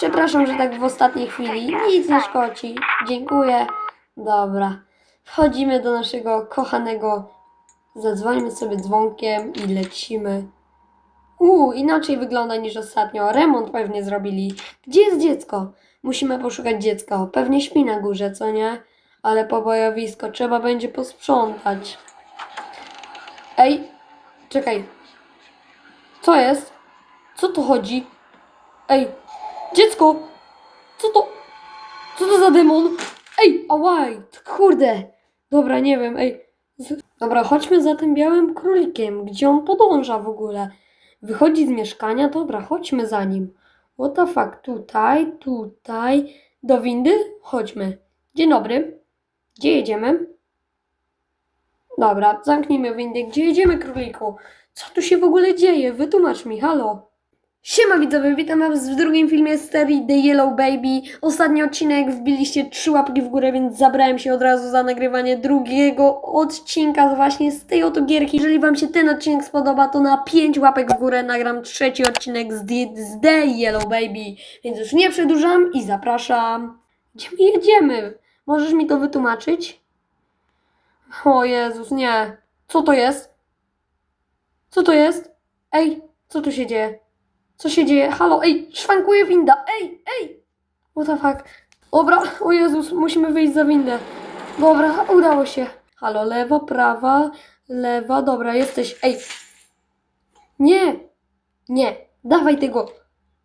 Przepraszam, że tak w ostatniej chwili. Nic nie szkodzi. Dziękuję. Dobra. Wchodzimy do naszego kochanego. Zadzwońmy sobie dzwonkiem i lecimy. Uuu, inaczej wygląda niż ostatnio. Remont pewnie zrobili. Gdzie jest dziecko? Musimy poszukać dziecka. Pewnie śpi na górze, co nie? Ale pobojowisko trzeba będzie posprzątać. Ej, czekaj. Co jest? Co tu chodzi? Ej, dziecko! Co to? Co to za demon? Ej, ałaj, kurde. Dobra, nie wiem, ej. Dobra, chodźmy za tym białym królikiem. Gdzie on podąża w ogóle? Wychodzi z mieszkania? Dobra, chodźmy za nim. What the fuck? Tutaj, tutaj. Do windy? Chodźmy. Dzień dobry. Gdzie jedziemy? Dobra, zamknijmy windę. Gdzie jedziemy, króliku? Co tu się w ogóle dzieje? Wytłumacz mi, halo. Siema widzowie, witam was w drugim filmie z serii The Yellow Baby. Ostatni odcinek wbiliście trzy łapki w górę, więc zabrałem się od razu za nagrywanie drugiego odcinka właśnie z tej oto gierki. Jeżeli wam się ten odcinek spodoba, to na pięć łapek w górę nagram trzeci odcinek z z The Yellow Baby. Więc już nie przedłużam i zapraszam. Gdzie my jedziemy? Możesz mi to wytłumaczyć? O Jezus, nie. Co to jest? Co to jest? Ej, co tu się dzieje? Co się dzieje? Halo, ej, szwankuje winda, ej, ej! What the fuck? Dobra, o Jezus, musimy wyjść za windę. Dobra, udało się. Halo, lewa, prawa, lewa, dobra, jesteś, ej. Nie, nie, dawaj tego.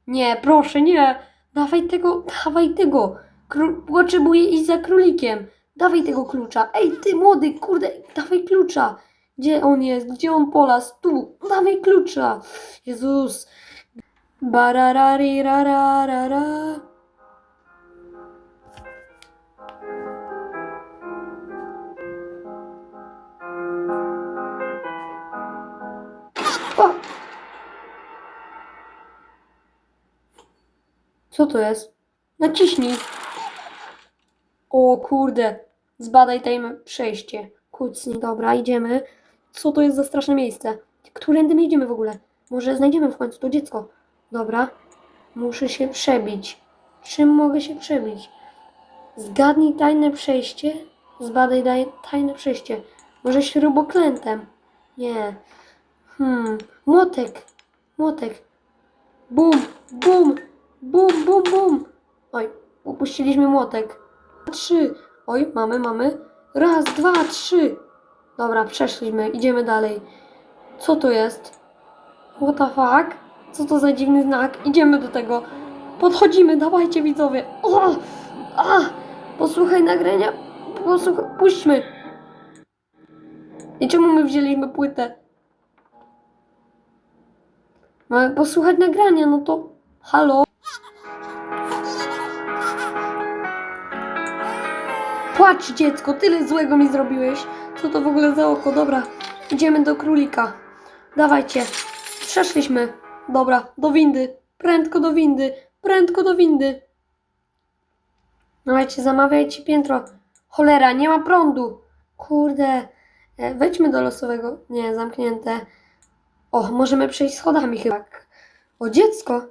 Nie, proszę, nie. Dawaj tego, dawaj tego. Kró- potrzebuję iść za królikiem. Dawaj tego klucza. Ej, ty młody, kurde, dawaj klucza. Gdzie on jest? Gdzie on polas? Tu, dawaj klucza. Jezus. Bararari rararara. O! Co to jest? Naciśnij. O kurde. Zbadaj tajne przejście. Kucnij, dobra, idziemy. Co to jest za straszne miejsce? Którędy my idziemy w ogóle? Może znajdziemy w końcu to dziecko. Dobra. Muszę się przebić. Czym mogę się przebić? Zgadnij tajne przejście. Zbadaj daj, tajne przejście. Może śrubokrętem. Nie. Hmm. Młotek. Młotek. Bum, bum, bum, bum, bum. Oj, upuściliśmy młotek. Trzy. Oj, mamy, mamy. Raz, dwa, trzy. Dobra, przeszliśmy. Idziemy dalej. Co to jest? What the fuck? Co to za dziwny znak? Idziemy do tego. Podchodzimy, dawajcie widzowie. O! A! Posłuchaj nagrania. Posłuchaj, puśćmy. I czemu my wzięliśmy płytę? Mamy posłuchać nagrania, no to halo. Płacz dziecko, tyle złego mi zrobiłeś. Co to w ogóle za oko? Dobra, idziemy do królika. Dawajcie. Przeszliśmy. Dobra, do windy. Prędko do windy. Prędko do windy. Dawajcie, zamawiajcie piętro. Cholera, nie ma prądu. Kurde. E, Wejdźmy do losowego. Nie, zamknięte. O, możemy przejść schodami chyba. O, dziecko.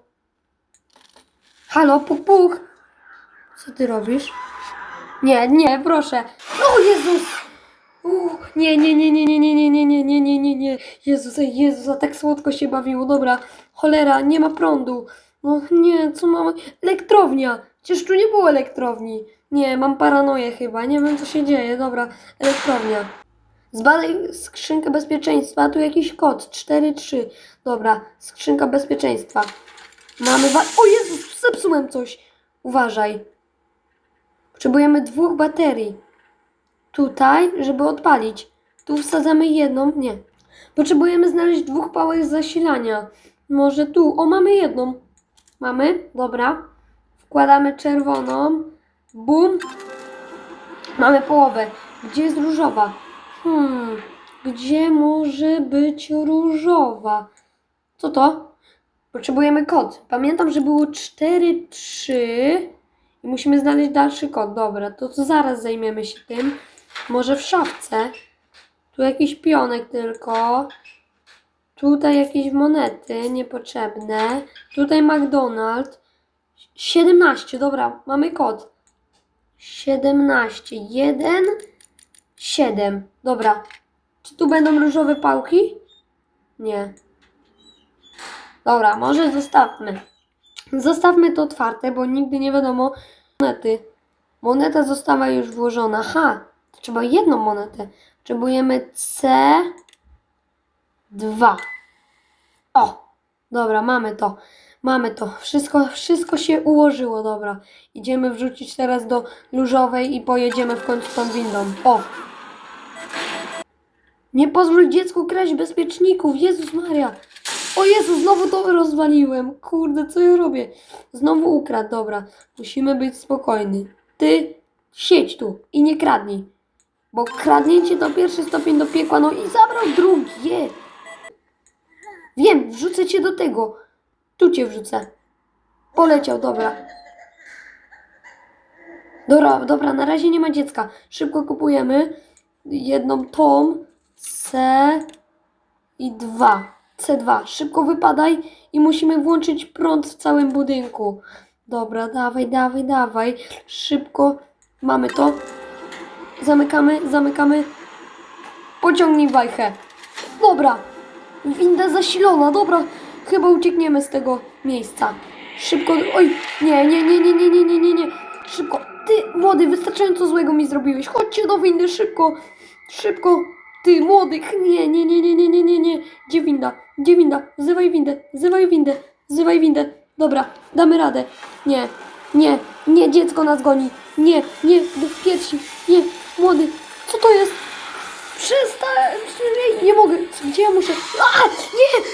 Halo, puk, puk. Co ty robisz? Nie, nie, proszę. O Jezus! Uch, nie, nie, nie, nie, nie, nie, nie, nie, nie, nie, nie, nie, nie. Jezus, ej, Jezus, a tak słodko się bawiło. Dobra, cholera, nie ma prądu. No nie, co mamy? Elektrownia! Przecież tu nie było elektrowni. Nie, mam paranoję chyba, nie wiem co się dzieje. Dobra, elektrownia. Zbadaj skrzynkę bezpieczeństwa, tu jakiś kod, 4-3. Dobra, skrzynka bezpieczeństwa. Mamy wa- O Jezus, zepsułem coś. Uważaj. Potrzebujemy dwóch baterii. Tutaj, żeby odpalić. Tu wsadzamy jedną. Nie. Potrzebujemy znaleźć dwóch pałek zasilania. Może tu. O, mamy jedną. Mamy? Dobra. Wkładamy czerwoną. Bum. Mamy połowę. Gdzie jest różowa? Hmm. Gdzie może być różowa? Co to? Potrzebujemy kod. Pamiętam, że było 4, 3 i musimy znaleźć dalszy kod. Dobra, to, zaraz zajmiemy się tym. Może w szafce. Tu jakiś pionek tylko. Tutaj jakieś monety niepotrzebne. Tutaj McDonald's. 17, dobra, mamy kod. 17, 1, 7. Dobra. Czy tu będą różowe pałki? Nie. Dobra, może zostawmy. Zostawmy to otwarte, bo nigdy nie wiadomo. Monety. Moneta została już włożona. Ha, trzeba jedną monetę. Potrzebujemy C2. O, dobra, mamy to. Mamy to. Wszystko, wszystko się ułożyło, dobra. Idziemy wrzucić teraz do różowej i pojedziemy w końcu tą windą. O! Nie pozwól dziecku kraść bezpieczników. Jezus Maria. O Jezu, znowu to rozwaliłem. Kurde, co ja robię? Znowu ukradł, dobra. Musimy być spokojni. Ty siedź tu i nie kradnij. Bo kradnięcie to pierwszy stopień do piekła, no i zabrał drugie. Wiem, wrzucę cię do tego. Tu cię wrzucę. Poleciał, dobra. Dobra, dobra, na razie nie ma dziecka. Szybko kupujemy jedną tą C i dwa. C2. Szybko wypadaj i musimy włączyć prąd w całym budynku. Dobra, dawaj, dawaj, dawaj. Szybko. Mamy to. Zamykamy, zamykamy. Pociągnij wajchę. Dobra. Winda zasilona, dobra. Chyba uciekniemy z tego miejsca. Szybko. Oj, nie, nie, nie, nie, nie, nie, nie, nie, nie. Szybko. Ty, młody, wystarczająco złego mi zrobiłeś. Chodźcie do windy, szybko. Szybko. Ty, młody, nie, nie, nie, nie, nie, nie, nie, nie. Gdzie winda? Gdzie winda? Zywaj windę, zywaj windę, zywaj windę. Dobra, damy radę. Nie, nie, nie, dziecko nas goni. Nie, nie, do piersi. Nie, młody, co to jest? Przestań, nie mogę. Gdzie ja muszę? A, nie!